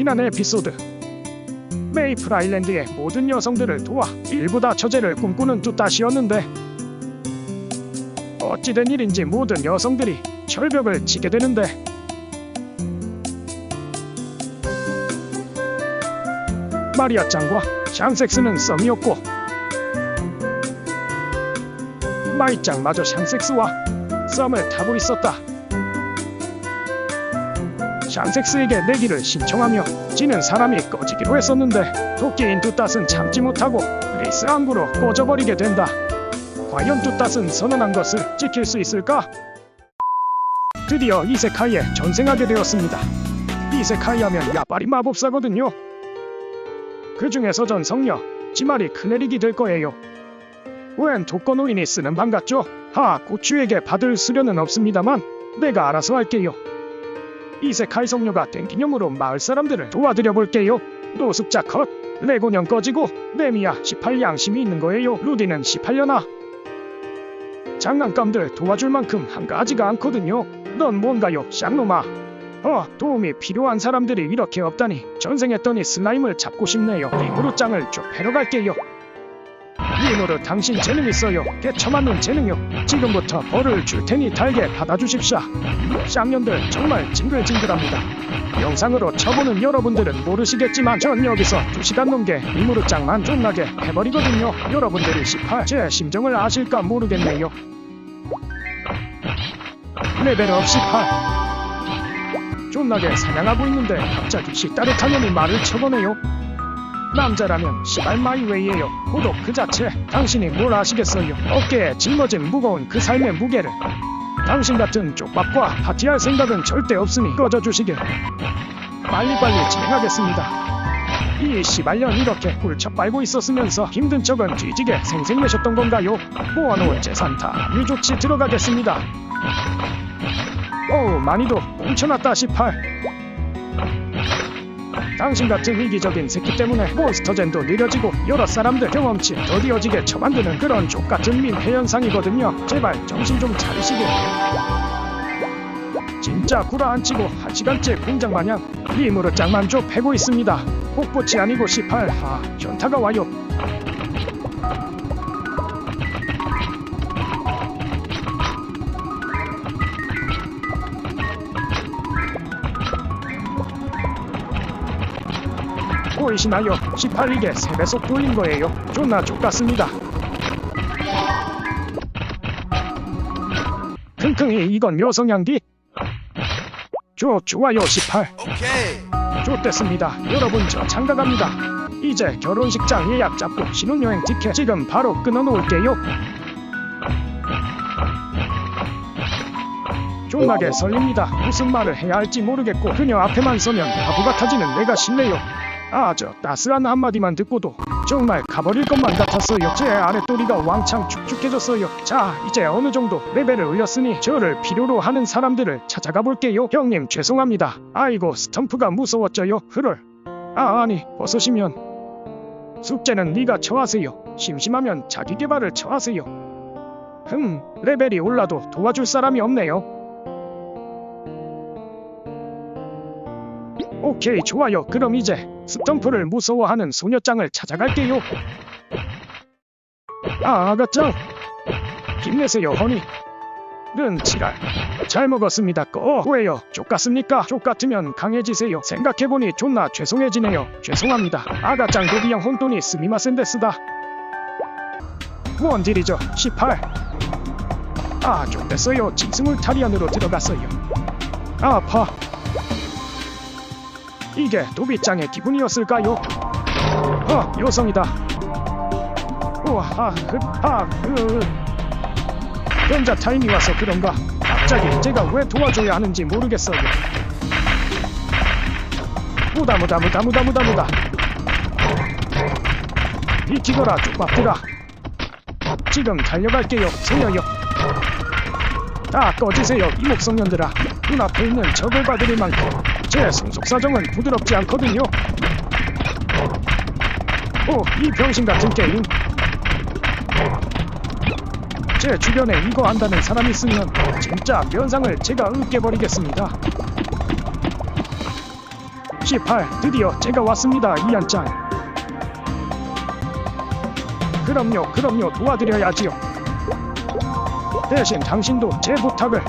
지난 에피소드 메이플 아일랜드의 모든 여성들을 도와 일부 다 처제를 꿈꾸는 뚜따시였는데 어찌된 일인지 모든 여성들이 철벽을 지게 되는데 마리아 짱과 샹섹스는 썸이었고 마이 짱마저 샹섹스와 썸을 타고 있었다. 샹섹스에게 내기를 신청하며 지는 사람이 꺼지기로 했었는데 도끼인 뚜따스는 참지 못하고 레이스 항구로 꺼져버리게 된다. 과연 뚜따스는 선언한 것을 지킬 수 있을까? 드디어 이세카이에 전생하게 되었습니다. 이세카이 하면 야빨이 마법사거든요. 그 중에서 전 성녀 지말이 클레릭이 될 거예요. 웬 독거노인이 쓰는 방 같죠? 하 고추에게 받을 수련은 없습니다만 내가 알아서 할게요. 이세카이 성녀가 된 기념으로 마을 사람들을 도와드려 볼게요. 노숙자 컷, 레고년 꺼지고 레미야 18 양심이 있는 거예요. 루디는 18년아. 장난감들 도와줄 만큼 한가하지가 않거든요. 넌 뭔가요, 쌍놈아? 어, 도움이 필요한 사람들이 이렇게 없다니 전생했더니 슬라임을 잡고 싶네요. 리무르 짱을 좀 패러 갈게요. 리무르 당신 재능 있어요. 개처맞는 재능요. 지금부터 벌을 줄 테니 달게 받아주십시오. 쌍년들 정말 징글징글합니다. 영상으로 쳐보는 여러분들은 모르시겠지만 전 여기서 2시간 넘게 리무르 짱만 존나게 해버리거든요. 여러분들이 18, 제 심정을 아실까 모르겠네요. 레벨업 18 존나게 사냥하고 있는데 갑자기 식따르타년이 말을 쳐보네요. 남자라면 시발 마이웨이예요. 고독 그 자체. 당신이 뭘 아시겠어요? 어깨에 짊어진 무거운 그 삶의 무게를. 당신 같은 쪽밥과 파티할 생각은 절대 없으니 꺼져주시길. 빨리빨리 진행하겠습니다. 이 시발년 이렇게 꿀쩍 빨고 있었으면서 힘든 척은 뒤지게 생생내셨던 건가요? 모아놓은 재산 다 유조치 들어가겠습니다. 어우 많이도 뭉쳐놨다 18 당신 같은 이기적인 새끼 때문에 몬스터젠도 느려지고 여러 사람들 경험치 더디어지게 처만드는 그런 족같은 민폐 현상이거든요. 제발 정신 좀 차리시길 진짜 구라 안 치고 한 시간째 공장 마냥 리무르 짱만 좀 패고 있습니다. 복붙이 아니고 18하 현타가 와요 보이시나요? 18일에 3배속 돌린 거예요. 존나 족같습니다. 킁킁이 이건 여성향기? 좋 좋아요 18 오케이. 좋댔습니다. 여러분 저 장가갑니다. 이제 결혼식장 예약 잡고 신혼여행 티켓 지금 바로 끊어놓을게요. 존나게 설립니다. 무슨 말을 해야 할지 모르겠고 그녀 앞에만 서면 바보 같아지는 내가 싫네요. 아저 따스한 한마디만 듣고도 정말 가버릴 것만 같았어요. 제 아랫도리가 왕창 축축해졌어요. 자 이제 어느 정도 레벨을 올렸으니 저를 필요로 하는 사람들을 찾아가 볼게요. 형님 죄송합니다. 아이고 스탬프가 무서웠죠요. 흐를. 아 아니 벗으시면 숙제는 네가 처하세요. 심심하면 자기 개발을 처하세요. 흠 레벨이 올라도 도와줄 사람이 없네요. 오케이 좋아요. 그럼 이제 스탬프를 무서워하는 소녀짱을 찾아갈게요. 아 아가짱 힘내세요 허니. 는 지랄. 잘 먹었습니다. 꺼. 왜요? 족같습니까? 족같으면 강해지세요. 생각해보니 존나 죄송해지네요. 죄송합니다. 아가짱 도비양 혼돈이 스미마센데스다. 원딜이죠. 18. 아, 족됐어요. 징스물타리안으로 들어갔어요. 아, 아파. 이게 도비짱의 기분이었을까요? 어, 여성이다. 우와, 아, 흑, 아, 으. 변자 타임이 와서 그런가? 갑자기 제가 왜 도와줘야 하는지 모르겠어요. 무다 무다 무다 무다 무다 무다. 비키거라 쪽밥들아. 지금 달려갈게요, 소녀요. 다 꺼지세요, 이 목성년들아. 눈앞에 있는 적을 봐드릴 만큼 제 성속 사정은 부드럽지 않거든요. 오, 이 병신 같은 게임. 제 주변에 이거 안다는 사람 있으면 진짜 면상을 제가 으깨버리겠습니다. 18 드디어 제가 왔습니다 이안짱 그럼요 그럼요 도와드려야지요 대신 당신도 제 부탁을